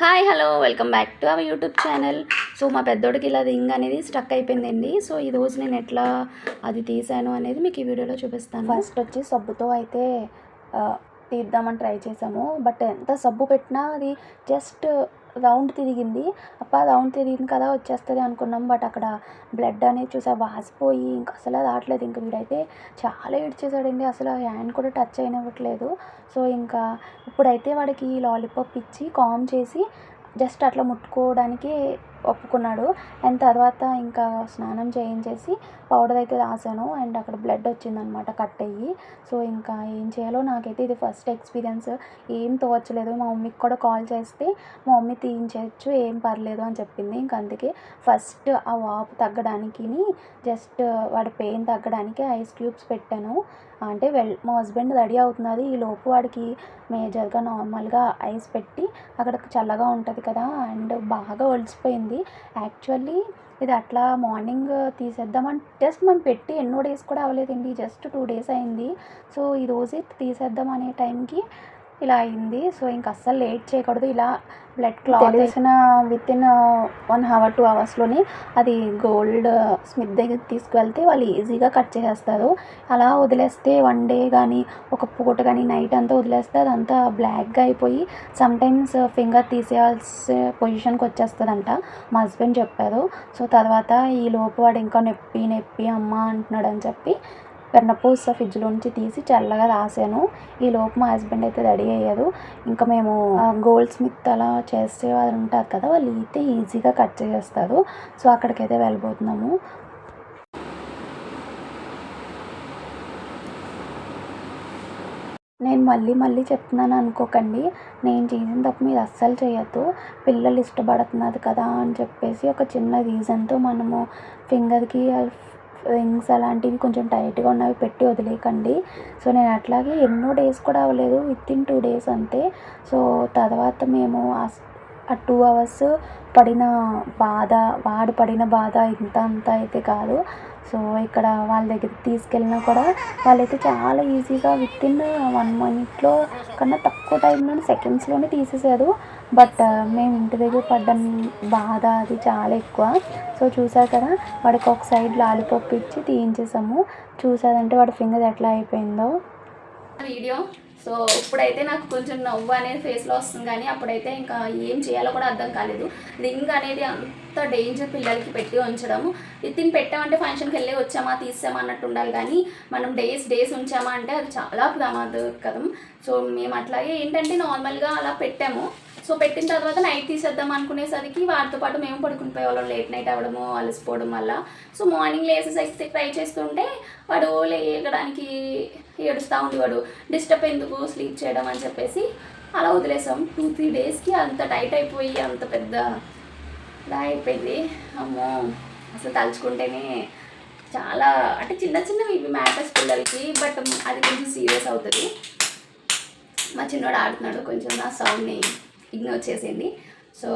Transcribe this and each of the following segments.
Hi hello welcome back to our YouTube channel so మా పెద్దోడికి ఇలా రింగ్ అనేది స్టక్ అయిపోయిందండి. సో ఈ రోజు నేను ఎట్లా అది తీసాను అనేది మీకు ఈ వీడియోలో చూపిస్తాను. ఫస్ట్ వచ్చి సబ్బుతో అయితే తీద్దామని ట్రై చేసాము. బట్ ఎంత సబ్బు పెట్టినా అది జస్ట్ రౌండ్ తిరిగింది. అప్ప రౌండ్ తిరిగింది కదా వచ్చేస్తుంది అనుకున్నాం. బట్ అక్కడ బ్లడ్ అనేది చూసా వాసిపోయి ఇంకా అసలు రావట్లేదు. ఇంకా వీడైతే చాలా ఏడ్చేసాడండి. అసలు హ్యాండ్ కూడా టచ్ అయినవ్వట్లేదు. సో ఇంకా ఇప్పుడైతే వాడికి లాలీపాప్ ఇచ్చి కామ్ చేసి జస్ట్ అట్లా ముట్టుకోవడానికి ఒప్పుకున్నాడు. అండ్ తర్వాత ఇంకా స్నానం చేయించేసి పౌడర్ అయితే రాసాను అండ్ అక్కడ బ్లడ్ వచ్చిందనమాట కట్ అయ్యి. సో ఇంకా ఏం చేయాలో నాకైతే ఇది ఫస్ట్ ఎక్స్పీరియన్స్ ఏం తోచలేదు. మా మమ్మీకి కూడా కాల్ చేస్తే మా మమ్మీ తీయించవచ్చు ఏం పర్లేదు అని చెప్పింది. ఇంక అందుకే ఫస్ట్ ఆ వాపు తగ్గడానికి జస్ట్ వాడి పెయిన్ తగ్గడానికి ఐస్ క్యూబ్స్ పెట్టాను. అంటే వెల్ మా హస్బెండ్ రెడీ అవుతున్నది ఈ లోపు వాడికి మేజర్గా నార్మల్గా ఐస్ పెట్టి అక్కడ చల్లగా ఉంటుంది కదా. అండ్ బాగా ఒలిసిపోయింది యాక్చువల్లీ ఇది అట్లా మార్నింగ్ తీసేద్దామని జస్ట్ మనం పెట్టి ఎన్నో డేస్ కూడా అవ్వలేదండి. జస్ట్ టూ డేస్ అయింది. సో ఈ రోజే తీసేద్దాం అనే టైంకి ఇలా అయింది. సో ఇంక అస్సలు లేట్ చేయకూడదు. ఇలా బ్లడ్ క్లాత్ తెలిసిన within one hour two అవర్స్లోనే అది గోల్డ్ స్మిత్ దగ్గరికి తీసుకువెళ్తే వాళ్ళు ఈజీగా కట్ చేసేస్తారు. అలా వదిలేస్తే వన్ డే కానీ ఒక పూట కానీ నైట్ అంతా వదిలేస్తే అదంతా బ్లాక్గా అయిపోయి సమ్టైమ్స్ ఫింగర్ తీసేయాల్సిన పొజిషన్కి వచ్చేస్తుందంట. మా హస్బెండ్ చెప్పారు. సో తర్వాత ఈ లోపు వాడు ఇంకా నొప్పి నొప్పి అమ్మ అంటున్నాడు అని చెప్పి వెన్నపూస ఫ్రిడ్జ్లోంచి తీసి చల్లగా రాసాను. ఈ లోపు మా హస్బెండ్ అయితే రెడీ అయ్యారు. ఇంకా మేము గోల్డ్ స్మిత్ అలా చేసే వాళ్ళు ఉంటారు కదా వాళ్ళు అయితే ఈజీగా కట్ చేసేస్తారు. సో అక్కడికైతే వెళ్ళిపోతున్నాము నేను మళ్ళీ మళ్ళీ చెప్తున్నాను అనుకోకండి. నేను చేసిన తప్పు మీరు అస్సలు చేయొద్దు. పిల్లలు ఇష్టపడుతున్నారు కదా అని చెప్పేసి ఒక చిన్న రీజన్తో మనము ఫింగర్కి రింగ్స్ అలాంటివి కొంచెం టైట్గా ఉన్నవి పెట్టి వదిలేయకండి. సో నేను అట్లాగే ఎన్నో డేస్ కూడా అవ్వలేదు. విత్ ఇన్ టూ డేస్ అంతే. సో తర్వాత మేము ఆ- టూ అవర్స్ పడిన బాధ వాడు పడిన బాధ ఇంత అంత అయితే కాదు. సో ఇక్కడ వాళ్ళ దగ్గరికి తీసుకెళ్ళినా కూడా వాళ్ళైతే చాలా ఈజీగా విత్ ఇన్ వన్ మినిట్లో కన్నా తక్కువ టైంలోనే సెకండ్స్లోనే తీసేసారు బట్ uh, మేము ఇంటి దగ్గర పడ్డ బాధ అది చాలా ఎక్కువ. సో చూసారు కదా వాడికి ఒక సైడ్ లాలిపప్పు ఇచ్చి తీయించేసాము. చూసారంటే వాడి ఫింగర్ ఎట్లా అయిపోయిందో. వీడియో సో ఇప్పుడైతే నాకు కొంచెం నవ్వు అనేది ఫేస్లో వస్తుంది కానీ అప్పుడైతే ఇంకా ఏం చేయాలో కూడా అర్థం కాలేదు. రింగ్ అనేది అంత డేంజర్ పిల్లలకి పెట్టి ఉంచడం విత్ ఇన్ పెట్టామంటే ఫంక్షన్కి వెళ్ళి వచ్చామా తీసామా అన్నట్టు ఉండాలి కానీ మనం డేస్ డేస్ ఉంచామా అంటే అది చాలా ప్రమాదకరం. సో మేము అట్లాగే ఏంటంటే నార్మల్గా అలా పెట్టాము. సో పెట్టిన తర్వాత నైట్ తీసేద్దాం అనుకునేసరికి వాటితో పాటు మేము పడుకుని పోయేవాళ్ళం. లేట్ నైట్ అవ్వడము అలసిపోవడం వల్ల. సో మార్నింగ్ లేసేసరికి ట్రై చేస్తుంటే వాడు లేయడానికి ఏడుస్తూ ఉండేవాడు డిస్టర్బ్ ఎందుకు స్లీప్ చేయడం అని చెప్పేసి అలా వదిలేసాం. టూ త్రీ డేస్కి అంత టైట్ అయిపోయి అంత పెద్ద ఇలా అయిపోయింది. అమ్మో అసలు తలుచుకుంటేనే చాలా అంటే చిన్న చిన్నవి ఇవి మ్యాటర్స్ పిల్లలకి బట్ అది కొంచెం సీరియస్ అవుతుంది. మా చిన్నోడు ఆడుతున్నాడు కొంచెం నా సౌండ్ని ఇగ్నోర్ చేసేయండి సో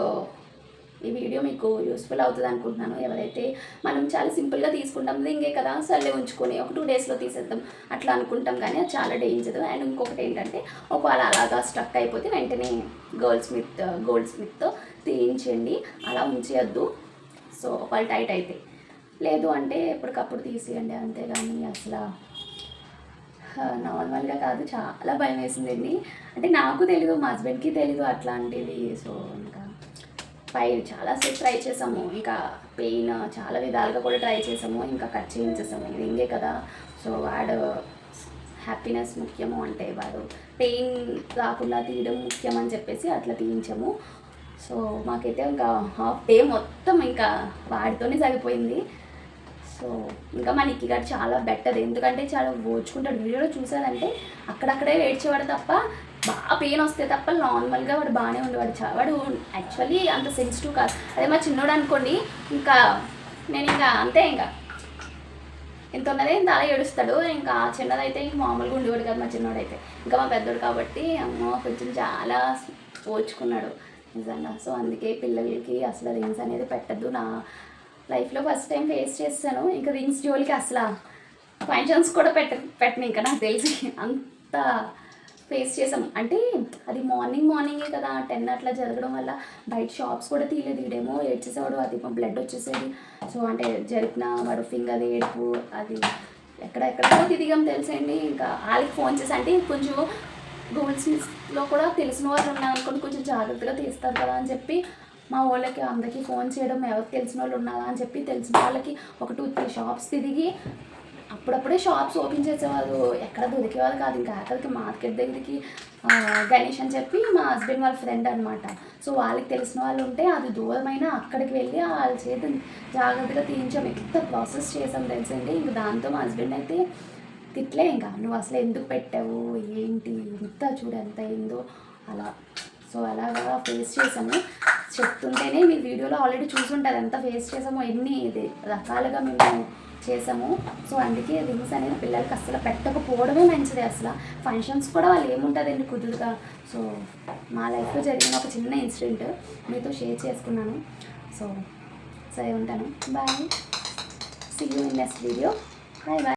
ఈ వీడియో మీకు యూస్ఫుల్ అవుతుంది అనుకుంటున్నాను. ఎవరైతే మనం చాలా సింపుల్గా తీసుకుంటాం ఇంకే కదా సర్లే ఉంచుకొని ఒక టూ డేస్లో తీసేద్దాం అట్లా అనుకుంటాం. కానీ అది చాలా డేంజర్ అండ్ ఇంకొకటి ఏంటంటే ఒకవేళ అలాగా స్ట్రక్ అయిపోతే వెంటనే గోల్డ్ స్మిత్ గోల్డ్ స్మిత్తో తీయించండి. అలా ఉంచేయద్దు. సో ఒకవేళ టైట్ అయితే. లేదు అంటే ఎప్పటికప్పుడు తీసేయండి. అంతేగాని అసలు నార్మల్గా కాదు. చాలా భయం వేసిందండి. అంటే నాకు తెలీదు మా హస్బెండ్కి తెలీదు అట్లాంటిది సో ఇంకా పై చాలాసేపు ట్రై చేసాము ఇంకా పెయిన్ చాలా విధాలుగా కూడా ట్రై చేసాము ఇంకా కట్ చేయించేసాము ఇది ఇంకే కదా. సో వాడు హ్యాపీనెస్ ముఖ్యము అంటే వాడు పెయిన్ రాకుండా తీయడం ముఖ్యం అని చెప్పేసి అట్లా తీయించాము. సో మాకైతే ఇంకా హాఫ్ డే మొత్తం ఇంకా వాడితోనే సరిపోయింది. సో ఇంకా మా నిక్కి గారు చాలా బెటర్ ఎందుకంటే చాలా ఓచుకుంటాడు వీడియోలో చూసారంటే అక్కడక్కడే ఏడ్చేవాడు తప్ప బాగా పెయిన్ వస్తే తప్ప నార్మల్గా వాడు బాగానే ఉండేవాడు. చా వాడు యాక్చువల్లీ అంత సెన్సిటివ్ కాదు. అదే మా చిన్నోడు అనుకోండి ఇంకా నేను ఇంకా అంతే ఇంకా. ఎంత ఉన్నదే ఇంత అలా ఏడుస్తాడు. ఇంకా చిన్నదైతే ఇంక మామూలుగా ఉండేవాడు కదా మా చిన్నోడైతే. ఇంకా మా పెద్దోడు కాబట్టి అమ్మ కొంచెం చాలా ఓచుకున్నాడు. నిజంగా. సో అందుకే పిల్లలకి అసలు రింగ్స్ అనేది పెట్టద్దు. నా లైఫ్లో ఫస్ట్ టైం ఫేస్ చేస్తాను ఇంకా రింగ్స్ జోలికి అసలు ఫంక్షన్స్ కూడా పెట్ట పెట్టను. ఇంకా నాకు తెలిసి అంత ఫేస్ చేసాం అంటే అది మార్నింగ్ మార్నింగే కదా. టెన్ అట్లా జరగడం వల్ల బయట షాప్స్ కూడా తీయలేదు. ఈడేమో ఏడ్చేసేవాడు అది బ్లడ్ వచ్చేసేది. సో అంటే జరిపిన వాడు ఫింగర్ ఏడుపు అది ఎక్కడ ఎక్కడో తిరిగాం తెలుసండి. ఇంకా వాళ్ళకి ఫోన్ చేసి అంటే కొంచెం గూగుల్ స్మిత్స్లో కూడా తెలిసిన వాళ్ళు ఉన్నారు అనుకోండి కొంచెం జాగ్రత్తగా తీస్తారు కదా అని చెప్పి మా వాళ్ళకి అందరికీ ఫోన్ చేయడం ఎవరికి తెలిసిన వాళ్ళు ఉన్నారా అని చెప్పి తెలిసిన వాళ్ళకి ఒక టూ త్రీ షాప్స్ తిరిగి అప్పుడప్పుడే షాప్స్ ఓపెన్ చేసేవాళ్ళు. ఎక్కడ దొరికేవాళ్ళు కాదు. ఇంకా ఆకలికి మార్కెట్ దగ్గరికి గణేష్ అని చెప్పి మా హస్బెండ్ వాళ్ళ ఫ్రెండ్ అనమాట సో వాళ్ళకి తెలిసిన వాళ్ళు ఉంటే అది దూరమైనా అక్కడికి వెళ్ళి వాళ్ళ చేతి జాగ్రత్తగా తీయించాం. ఎంత ప్రాసెస్ చేసాం తెలిసండి ఇంక దాంతో మా హస్బెండ్ అయితే తిట్లే ఇంకా. నువ్వు అసలు ఎందుకు పెట్టావు? ఏంటి? ఇంత చూడు ఎంత అయిందో? అలా. సో అలాగా ఫేస్ చేసాము చెప్తుంటేనే మీ వీడియోలో ఆల్రెడీ చూసుంటారు. ఎంత ఫేస్ చేసామో ఎన్ని ఇది రకాలుగా మేము చేసాము సో అందుకే రింగ్స్ అనేది పిల్లలకి అసలు పెట్టకపోవడమే మంచిది అసలు. ఫంక్షన్స్ కూడా వాళ్ళు ఏముంటుందండి కుదురుగా. సో మా లైఫ్లో జరిగిన ఒక చిన్న ఇన్సిడెంట్ మీతో షేర్ చేసుకున్నాను. సో సరే ఉంటాను. Bye see you in next video bye bye